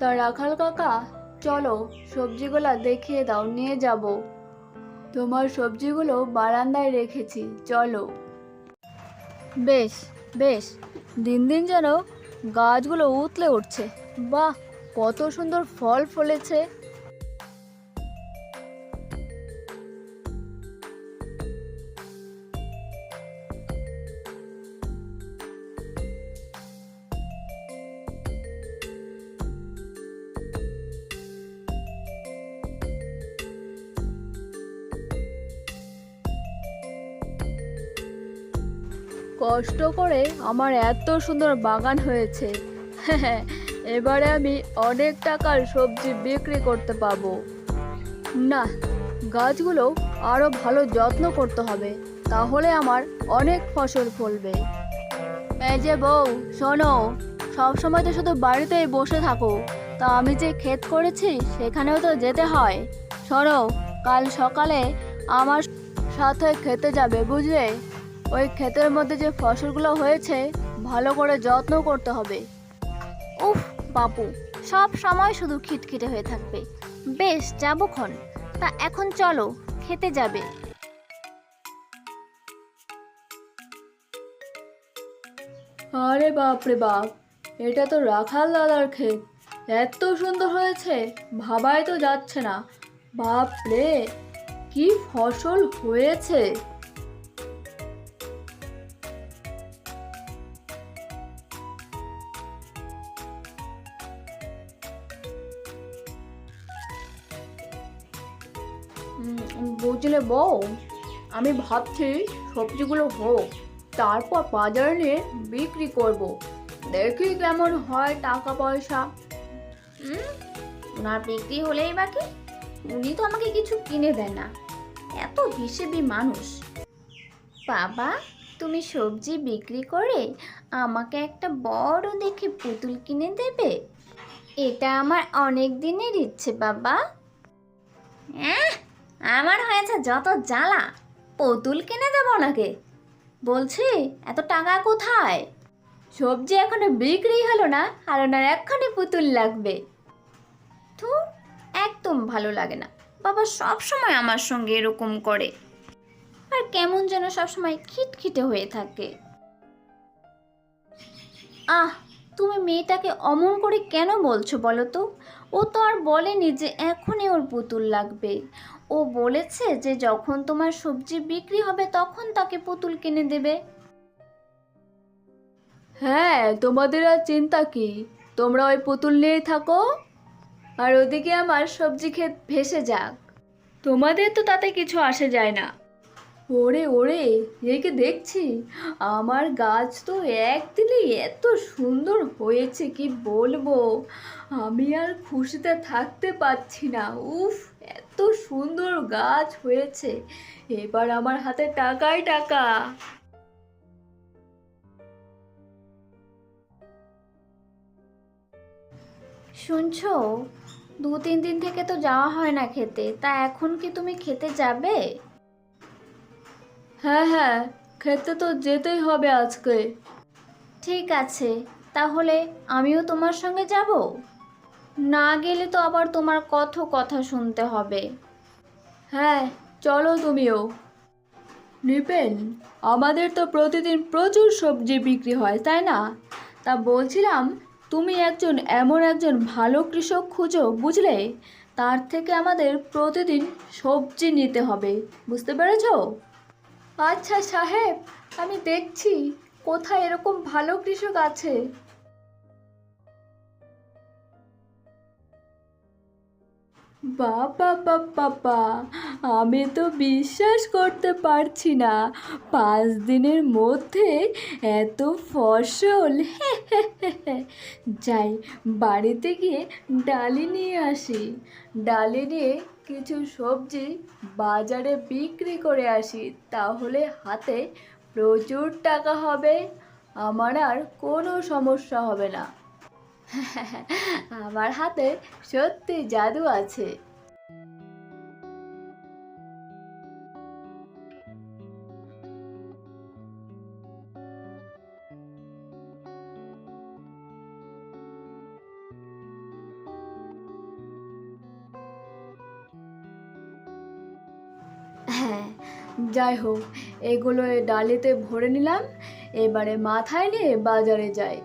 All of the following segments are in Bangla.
তা রাখাল কাকা, চলো সবজিগুলা দেখিয়ে দাও, নিয়ে যাব। তোমার সবজিগুলো বারান্দায় রেখেছি, চলো। বেশ বেশ, দিন দিন যেন গাছগুলো উতলে উঠছে। বাহ, কত সুন্দর ফল ফলেছে। কষ্ট করে আমার এত সুন্দর বাগান হয়েছে। এবারে আমি অনেক টাকার সবজি বিক্রি করতে পাবো। না, গাছগুলো আরও ভালো যত্ন করতে হবে, তাহলে আমার অনেক ফসল ফলবে। এই যে বউ, শোনো সব সময় তো শুধু বাড়িতেই বসে থাকো, তা আমি যে ক্ষেত করেছি সেখানেও তো যেতে হয়। শোনো, কাল সকালে আমার সাথে খেতে যাবে, বুঝলে? ওই ক্ষেতের মধ্যে যে ফসলগুলো হয়েছে, ভালো করে যত্ন করতে হবে। উফ, বাপু, সব সময় শুধু খিটখিটে হয়ে থাকবে। বেশ যাবক্ষণ তা এখন চলো, খেতে যাবে। আরে বাপ রে বাপ, এটা তো রাখাল দাদার ক্ষেত। এত সুন্দর হয়েছে, ভাবাই তো যাচ্ছে না। বাপ রে, কি ফসল হয়েছে। বুঝলে বউ আমি ভাবছি সবজিগুলো হোক তারপর বাজারে নিয়ে বিক্রি করব। দেখি কেমন হয় টাকা পয়সা ওনার বিক্রি হলেই বাকি উনি তো আমাকে কিছু কিনে দেন না। এত হিসেবি মানুষ। বাবা তুমি সবজি বিক্রি করে আমাকে একটা বড় দেখে পুতুল কিনে দেবে? এটা আমার অনেক দিনের ইচ্ছে বাবা। অ্যাঁ, আমার হয়েছে যত জ্বালা, পুতুল কিনে দেবো নাকি? বলছি, এত টাকা কোথায়? সবজি এখনও বিক্রি হলো না, আর ওনার এক্ষুনি পুতুল লাগবে। তো একদম ভালো লাগে না। বাবা সব সময় আমার সঙ্গে এরকম করে। আর কেমন যেন সব সময় খিটখিটে হয়ে থাকে। আহ, তুমি মেয়েটাকে অমন করে কেন বলছো বলো তো? ও তো আর বলেনি যে এখনই ওর পুতুল লাগবে। ও বলেছে যে যখন তোমার সবজি বিক্রি হবে তখন তাকে পুতুল কিনে দেবে। হ্যাঁ তোমাদের আর চিন্তা কি? তোমরা ওই পুতুল নিয়েই থাকো আর ওদিকে আমার সবজি ক্ষেত ভেসে যাক। তোমাদের তো তাতে কিছু আসে যায় না। ওরে ওরে একে দেখছি? আমার গাছ তো একদিনে এত সুন্দর হয়েছে, কি বলব? আমি আর খুশিতে থাকতে পারছি না, উফ। এত সুন্দর গাছ হয়েছে। এবার আমার হাতে টাকাই টাকা। শুনছো? দু তিন দিন থেকে তো যাওয়া হয় না খেতে। তা এখন কি তুমি খেতে যাবে? হ্যাঁ হ্যাঁ খেতে তো যেতেই হবে আজকে। ঠিক আছে তাহলে আমিও তোমার সঙ্গে যাব? না গেলে তো আবার তোমার কত কথা শুনতে হবে। হ্যাঁ চলো তুমিও। নিপেন, আমাদের তো প্রতিদিন প্রচুর সবজি বিক্রি হয়, তাই না? তা বলছিলাম, তুমি একজন এমন একজন ভালো কৃষক খুঁজো, বুঝলে? তার থেকে আমাদের প্রতিদিন সবজি নিতে হবে, বুঝতে পেরেছ? আচ্ছা সাহেব, আমি দেখছি কোথায় এরকম ভালো কৃষক আছে। বাবা বাবা আমি তো বিশ্বাস করতে পারছি না। পাঁচ দিনের মধ্যে এত ফসল। যাই, বাড়িতে গিয়ে ডালি নিয়ে আসি। ডালি নিয়ে কিছু সবজি বাজারে বিক্রি করে আসি। তাহলে হাতে প্রচুর টাকা হবে। আমার আর কোনো সমস্যা হবে না। আমার হাতে সত্যি জাদু আছে। হ্যাঁ যাই হোক এগুলো ডালিতে ভরে নিলাম, এবারে মাথায় নিয়ে বাজারে যাই।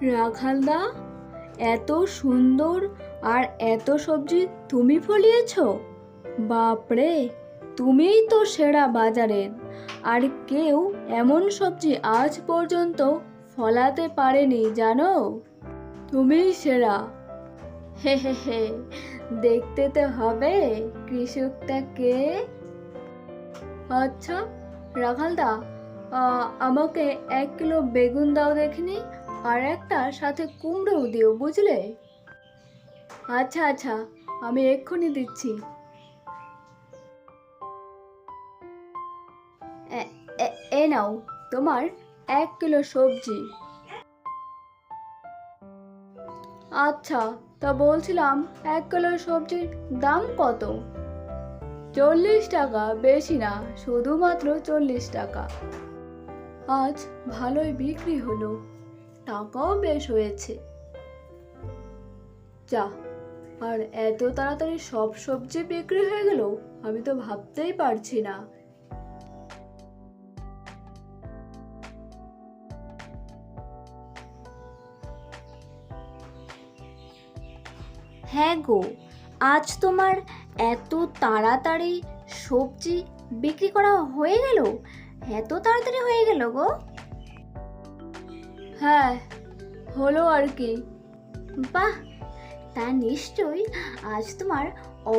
রাখালদা, এত সুন্দর আর এত সবজি তুমি ফলিয়েছ? বাপরে, তুমিই তো সেরা বাজারের। আর কেউ এমন সবজি আজ পর্যন্ত ফলাতে পারেনি, জানো? তুমিই সেরা। হে হে হে, দেখতে তো হবে কৃষকটা কে আচ্ছা রাখালদা আমাকে এক কিলো বেগুন দাও দেখিনি। আর একটা সাথে কুমড়োও দিও, বুঝলে? আচ্ছা আচ্ছা আমি এক্ষুনি দিচ্ছি। এ নাও, তোমার এক কিলো সবজি। আচ্ছা তা বলছিলাম এক কিলো সবজির দাম কত? চল্লিশ টাকা, বেশি না, শুধুমাত্র চল্লিশ টাকা। আজ ভালোই বিক্রি হলো। টাকাও বেশ হয়েছে। যা, আর এত তাড়াতাড়ি সব সবজি বিক্রি হয়ে গেল, আমি তো ভাবতেই পারছি না। হ্যাঁ গো, আজ তোমার এত তাড়াতাড়ি সবজি বিক্রি করা হয়ে গেল? এত তাড়াতাড়ি হয়ে গেল গো? হ্যাঁ হলো আর কি। বাহ, তা নিশ্চয়ই আজ তোমার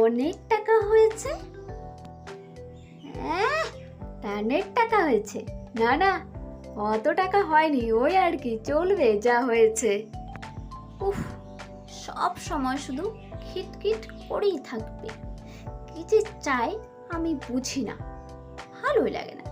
অনেক টাকা হয়েছে। অনেক টাকা হয়েছে। না না, অত টাকা হয়নি, ওই আর কি, চলবে যা হয়েছে। উফ, সব সময় শুধু খিটখিট করেই থাকবে। কি যে চাই আমি বুঝি না, ভালোই লাগে না।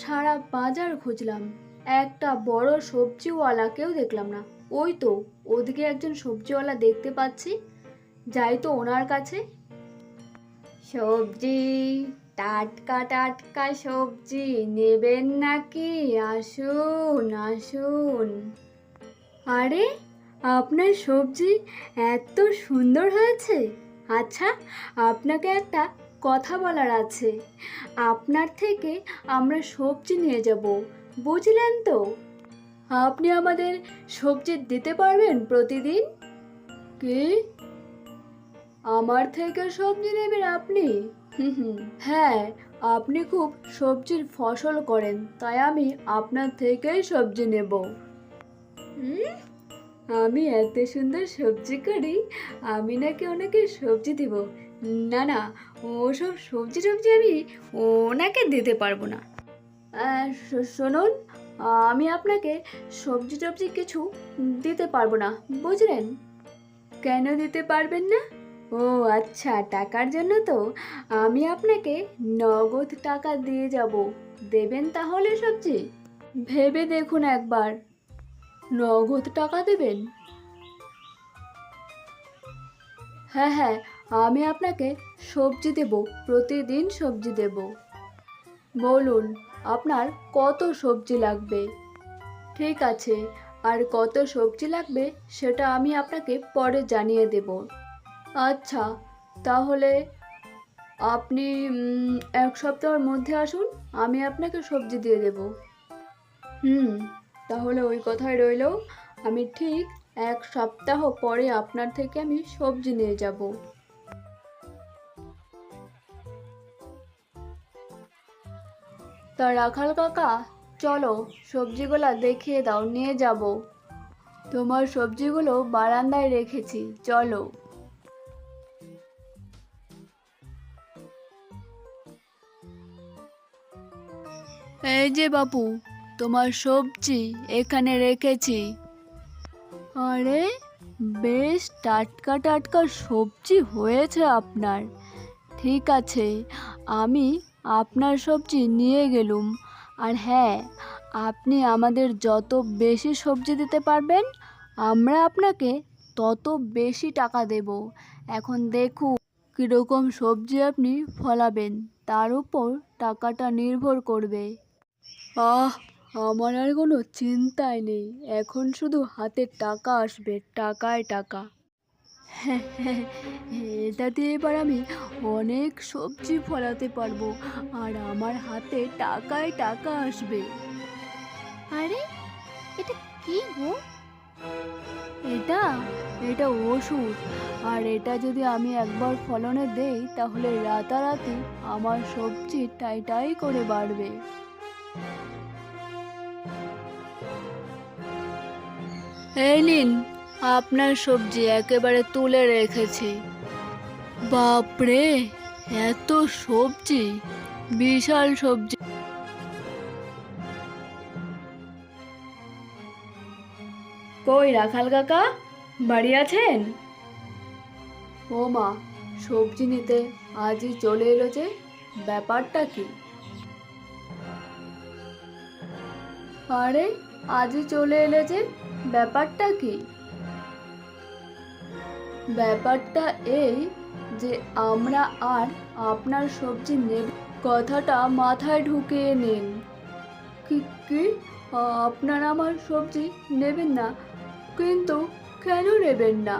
সারা বাজার খুঁজলাম। একটা বড় সবজিওয়ালাকেও দেখলাম না। ওই তো ওদিকে একজন সবজিওয়ালা দেখতে পাচ্ছি। যাই তো ওনার কাছে। সবজি টাটকা টাটকা সবজি নেবেন নাকি? আসুন আসুন। আরে আপনার সবজি এত সুন্দর হয়েছে। আচ্ছা আপনাকে একটা কথা বলার আছে। আপনার থেকে আমরা সবজি নিয়ে যাব, বুঝলেন তো? আপনি আমাদের সবজি দিতে পারবেন প্রতিদিন? কি? আমার থেকে সবজি নেবেন আপনি? হ্যাঁ আপনি খুব সবজির ফসল করেন, তাই আমি আপনার থেকেই সবজি নেব। হুম? আমি এত সুন্দর সবজি করি, আমি নাকি ওনাকে সবজি দিব। না না, ওসব সবজি টবজি আমি ওনাকে দিতে পারব না। শুনুন, আমি আপনাকে সবজি টবজি কিছু দিতে পারব না, বুঝলেন? কেন দিতে পারবেন না? ও আচ্ছা টাকার জন্য তো। আমি আপনাকে নগদ টাকা দিয়ে যাব। দেবেন তাহলে সবজি? ভেবে দেখুন একবার। নগদ টাকা দেবেন? হ্যাঁ হ্যাঁ আমি আপনাকে সবজি দেব, প্রতিদিন সবজি দেব। বলুন, আপনার কত সবজি লাগবে? ঠিক আছে, আর কত সবজি লাগবে সেটা আমি আপনাকে পরে জানিয়ে দেব। আচ্ছা তাহলে আপনি এক সপ্তাহের মধ্যে আসুন, আমি আপনাকে সবজি দিয়ে দেব। হুম। তাহলে ওই কথাই রইল। আমি ঠিক এক সপ্তাহ পরে আপনার থেকে আমি সবজি নিয়ে যাব। তা রাখাল কাকা, চলো সবজিগুলো দেখিয়ে দাও, নিয়ে যাব। তোমার সবজিগুলো বারান্দায় রেখেছি, চলো। এই যে বাপু তোমার সবজি এখানে রেখেছি। আরে, বেশ টাটকা টাটকা সবজি হয়েছে আপনার। ঠিক আছে, আমি আপনার সবজি নিয়ে গেলুম। আর হ্যাঁ আপনি আমাদের যত বেশি সবজি দিতে পারবেন, আমরা আপনাকে তত বেশি টাকা দেব। এখন দেখুন কীরকম সবজি আপনি ফলাবেন, তার উপর টাকাটা নির্ভর করবে। আহ আমার আর কোনো চিন্তাই নেই। এখন শুধু হাতে টাকা আসবে, টাকায় টাকা। এটা দিয়ে এবার আমি অনেক সবজি ফলাতে পারব, আর আমার হাতে টাকায় টাকা আসবে। আরে, এটা কি গো? এটা এটা ওষুধ। আর এটা যদি আমি একবার ফলনে দেই, তাহলে রাতারাতি আমার সবজি টাইটাই করে বাড়বে। এই নিন, আপনার সবজি একেবারে তুলে রেখেছি। বাপরে, এত সবজি, বিশাল সবজি। কই রাখাল কাকা, বাড়ি আছেন? ও মা, সবজি নিতে আজই চলে এলো যে, ব্যাপারটা কি? আরে, আজই চলে এলো যে ব্যাপারটা কি? ব্যাপারটা এই যে আমরা আর আপনার সবজি নেব। কথাটা মাথায় ঢুকিয়ে নিন। কি কি? আপনারা আমার সবজি নেবেন না, কিন্তু কেন নেবেন না?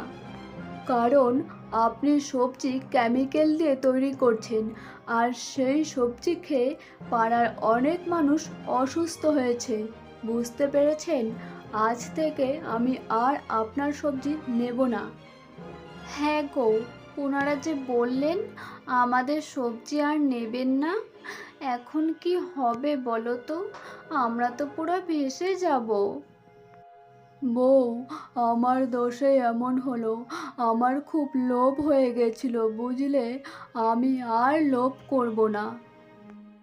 কারণ আপনি সবজি কেমিক্যাল দিয়ে তৈরি করছেন, আর সেই সবজি খেয়ে পাড়ার অনেক মানুষ অসুস্থ হয়েছে। বুঝতে পেরেছেন? আজ থেকে আমি আর আপনার সবজি নেব না। হ্যাঁ গো ওনারা যে বললেন আমাদের সবজি আর নেবেন না, এখন কি হবে বলো তো? আমরা তো পুরো ভেসে যাব। বউ, আমার দোষে এমন হলো, আমার খুব লোভ হয়ে গেছিল, বুঝলে? আমি আর লোভ করব না।